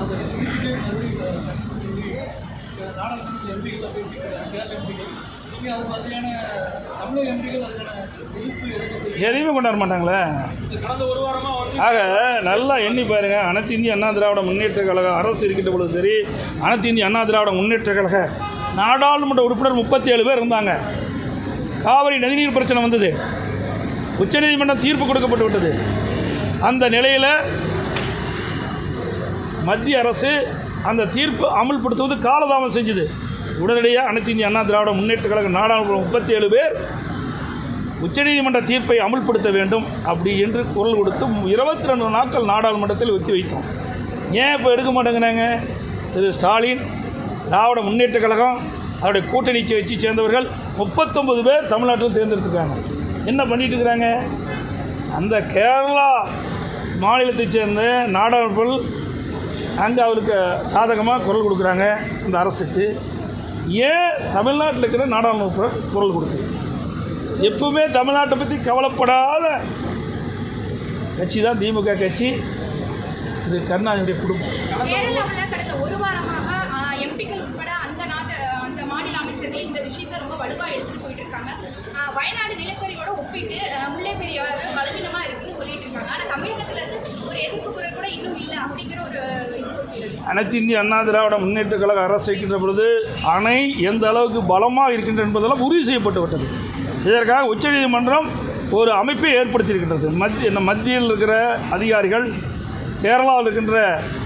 அதை முடிச்சுட்டு மறுபடியும் சொல்லி நாடாளுமன்ற எம்பிகள் கேரள எம்பிகள் நீங்கள் அது மாதிரியான தமிழக எம்பிகள் அதுக்கான எதையுமே கொண்டாட மாட்டாங்களே? ஆக நல்லா எண்ணி பாருங்க. அனைத்து இந்திய அண்ணா திராவிட முன்னேற்ற கழக அரசு இருக்கின்ற பொழுது சரி அனைத்து இந்திய அண்ணா திராவிட முன்னேற்ற கழக நாடாளுமன்ற உறுப்பினர் முப்பத்தி ஏழு பேர் இருந்தாங்க. காவிரி நதிநீர் பிரச்சனை வந்தது. உச்சநீதிமன்றம் தீர்ப்பு கொடுக்கப்பட்டு விட்டது. அந்த நிலையில் மத்திய அரசு அந்த தீர்ப்பு அமல்படுத்துவது காலதாமம் செஞ்சது. உடனடியாக அனைத்து இந்திய அண்ணா திராவிட முன்னேற்ற கழக நாடாளுமன்ற முப்பத்தி ஏழு பேர் உச்சநீதிமன்ற தீர்ப்பை அமல்படுத்த வேண்டும் அப்படி என்று குரல் கொடுத்து இருபத்தி ரெண்டு நாட்கள் நாடாளுமன்றத்தில் ஒத்தி வைத்தோம். ஏன் இப்போ எடுக்க மாட்டேங்கிறாங்க? திரு ஸ்டாலின் திராவிட முன்னேற்ற கழகம் அதோடைய கூட்டணி வச்சு சேர்ந்தவர்கள் முப்பத்தொம்பது பேர் தமிழ்நாட்டில் தேர்ந்தெடுத்துருக்காங்க. என்ன பண்ணிட்டு இருக்கிறாங்க? அந்த கேரளா மாநிலத்தைச் சேர்ந்த நாடாளுமன்ற அங்கே அவருக்கு சாதகமாக குரல் கொடுக்குறாங்க அந்த அரசுக்கு. ஏன் தமிழ்நாட்டில் இருக்கிற நாடாளுமன்ற குரல் கொடுக்குது? எப்பவுமே தமிழ்நாட்டை பற்றி கவலைப்படாத கட்சி தான் திமுக கட்சி. திரு கருணாநிதியுடைய குடும்பம். ஒரு வயநாடு நிலச்சரிவோட ஒப்பிட்டு முல்லை பலவீனமாக இருக்குன்னு சொல்லிட்டு இருக்காங்க. ஆனால் ஒரு எதிர்ப்பு குரல் கூட இன்னும் இல்லை அப்படிங்கிற ஒரு அனைத்து இந்திய அண்ணா திராவிட முன்னேற்ற கழக அரசு இருக்கின்ற பொழுது அணை எந்த அளவுக்கு பலமாக இருக்கின்ற என்பதெல்லாம் உறுதி செய்யப்பட்டு விட்டது. இதற்காக உச்சநீதிமன்றம் ஒரு அமைப்பை ஏற்படுத்தியிருக்கின்றது. மத்திய மத்தியில் இருக்கிற அதிகாரிகள் கேரளாவில் இருக்கின்ற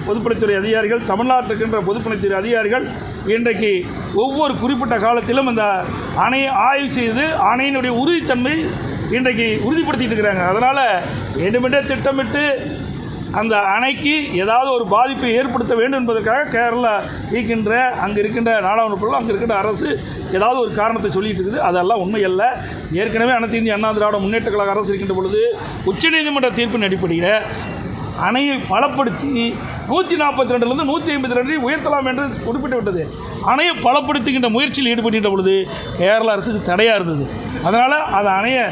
பொதுப்பணித்துறை அதிகாரிகள் தமிழ்நாட்டில் இருக்கின்ற பொதுப்பணித்துறை அதிகாரிகள் இன்றைக்கு ஒவ்வொரு குறிப்பிட்ட காலத்திலும் இந்த அணையை ஆய்வு செய்து அணையினுடைய உறுதித்தன்மை இன்றைக்கு உறுதிப்படுத்திட்டு இருக்கிறாங்க. அதனால் என்னமென்றே திட்டமிட்டு அந்த அணைக்கு ஏதாவது ஒரு பாதிப்பை ஏற்படுத்த வேண்டும் என்பதற்காக கேரளா இருக்கின்ற அங்கே இருக்கின்ற நாடாளுமன்ற அங்கே இருக்கின்ற அரசு ஏதாவது ஒரு காரணத்தை சொல்லிட்டு இருக்குது. அதெல்லாம் உண்மையல்ல. ஏற்கனவே அனைத்து இந்திய அண்ணா திராவிட முன்னேற்ற கழக அரசு இருக்கின்ற பொழுது உச்சநீதிமன்ற தீர்ப்பின் அடிப்படையில் அணையை பலப்படுத்தி நூற்றி நாற்பத்தி ரெண்டுலேருந்து நூற்றி ஐம்பத்தி ரெண்டு உயர்த்தலாம் என்று குறிப்பிட்டு விட்டது. அணையை பலப்படுத்துகின்ற முயற்சியில் ஈடுபட்டுகின்ற பொழுது கேரள அரசுக்கு தடையாக இருந்தது. அதனால் அந்த அணையை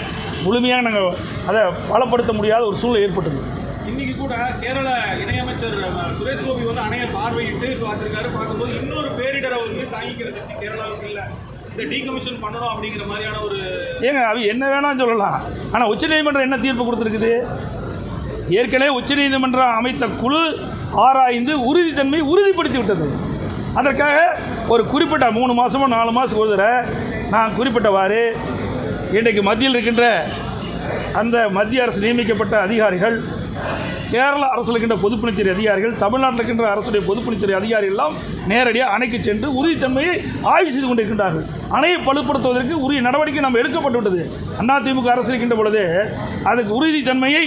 முழுமையாக நாங்கள் அதை பலப்படுத்த முடியாத ஒரு சூழ்நிலை ஏற்பட்டது. இன்னைக்கு கூட கேரள இணையமைச்சர் சுரேஷ் கோபி வந்து அணையை பார்வையிட்டு பார்த்துருக்காரு. பார்க்கும்போது இன்னொரு பேரிடரை வந்து தாங்கிக்கிற சக்தி கேரளாவுக்கு இல்லை. இந்த டீகமிஷன் பண்ணணும் அப்படிங்கிற மாதிரியான ஒரு ஏங்க அவ என்ன வேணாலும் சொல்லலாம். ஆனால் உச்சநீதிமன்றம் என்ன தீர்ப்பு கொடுத்துருக்குது? ஏற்கனவே உச்சநீதிமன்றம் அமைத்த குழு ஆராய்ந்து உறுதித்தன்மை உறுதிப்படுத்தி விட்டது அதற்காக ஒரு குறிப்பிட்ட மூணு மாதமோ நாலு மாதத்துக்கு ஒரு தடவை நான் குறிப்பிட்டவாறு இன்றைக்கு மத்தியில் இருக்கின்ற அந்த மத்திய அரசு நியமிக்கப்பட்ட அதிகாரிகள் கேரள அரசில் இருக்கின்ற பொதுப்பணித்துறை அதிகாரிகள் தமிழ்நாட்டில் இருக்கின்ற அரசுடைய பொதுப்பணித்துறை அதிகாரிகள் எல்லாம் நேரடியாக அணைக்கு சென்று உறுதித்தன்மையை ஆய்வு செய்து கொண்டிருக்கின்றார்கள். அணையை பலுப்படுத்துவதற்கு உரிய நடவடிக்கை நம்ம எடுக்கப்பட்டு விட்டது அதிமுக அரசு இருக்கின்ற பொழுது அதுக்கு உறுதித்தன்மையை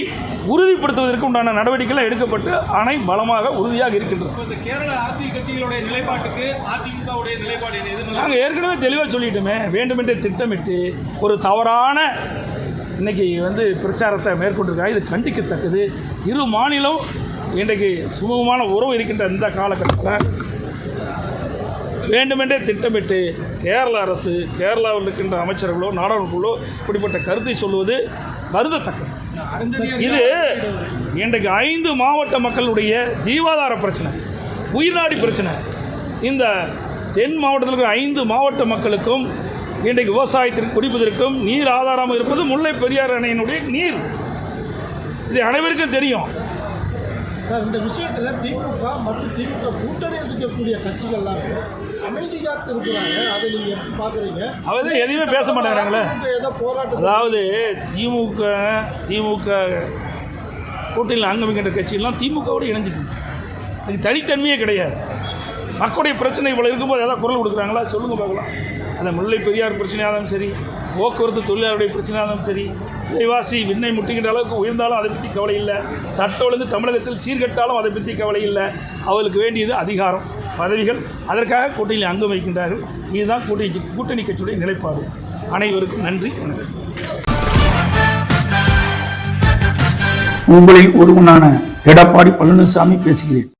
உறுதிப்படுத்துவதற்கு உண்டான நடவடிக்கைகள் எடுக்கப்பட்டு அணை பலமாக உறுதியாக இருக்கின்றது. கேரள அரசியல் கட்சிகளுடைய நிலைப்பாட்டுக்கு அதிமுகவுடைய நிலைப்பாடு என்ன? எது நாங்கள் ஏற்கனவே தெளிவாக சொல்லிட்டோமே வேண்டுமென்றே திட்டமிட்டு ஒரு தவறான இன்றைக்கி வந்து பிரச்சாரத்தை மேற்கொண்டிருக்காங்க. இது கண்டிக்கத்தக்கது. இரு மாநிலம் இன்றைக்கு சுமூகமான உறவு இருக்கின்ற இந்த காலகட்டத்தில் வேண்டுமென்றே திட்டமிட்டு கேரள அரசு கேரளாவில் இருக்கின்ற அமைச்சர்களோ நாடாளுமன்றங்களோ இப்படிப்பட்ட கருத்தை சொல்வது கருதத்தக்கது இது இன்றைக்கு ஐந்து மாவட்ட மக்களுடைய ஜீவாதார பிரச்சனை உயிர்நாடி பிரச்சனை. இந்த தென் மாவட்டத்தில் இருக்கிற ஐந்து மாவட்ட மக்களுக்கும் இன்றைக்கு விவசாயத்திற்கு குடிப்பதற்கும் நீர் ஆதாரம் இருப்பது முல்லை பெரியார் அணையினுடைய நீர். இது அனைவருக்கும் தெரியும். சார் இந்த விஷயத்துல திமுக மற்றும் திமுக கூட்டணி இருக்கக்கூடிய கட்சிகள் எல்லாமே அமைதி காத்து இருக்கிறாங்க. அதை நீங்க எப்படி பாக்குறீங்க அவர் எதையுமே பேச மாட்டேங்கிறாங்களே ஏதோ போராட்டம் அதாவது திமுக திமுக கூட்டணியில் அங்கமிக்கின்ற கட்சியெல்லாம் திமுகவோடு இணைஞ்சிருக்கு அதுக்கு தனித்தன்மையே கிடையாது. மக்களுடைய பிரச்சனை இவ்வளோ இருக்கும்போது ஏதாவது குரல் கொடுக்குறாங்களா? சொல்லுங்கள் பார்க்கலாம். அந்த முல்லை பெரியார் பிரச்சனையாக இருந்தாலும் சரி போக்குவரத்து தொழிலாளருடைய பிரச்சனையாக இருந்தாலும் சரி விலைவாசி விண்ணை முட்டுகின்ற அளவுக்கு உயர்ந்தாலும் அதை பற்றி கவலை இல்லை. சட்ட ஒழுங்கு தமிழகத்தில் சீர்கட்டாலும் அதை பற்றி கவலை இல்லை. அவர்களுக்கு வேண்டியது அதிகாரம். பதவிகள் அதற்காக கூட்டணியில் அங்கம் வைக்கின்றார்கள் இதுதான் கூட்டணி கூட்டணி கட்சியுடைய நிலைப்பாடு. அனைவருக்கும் நன்றி வணக்கம். உங்களில் ஒருவனான எடப்பாடி பழனிசாமி பேசுகிறேன்.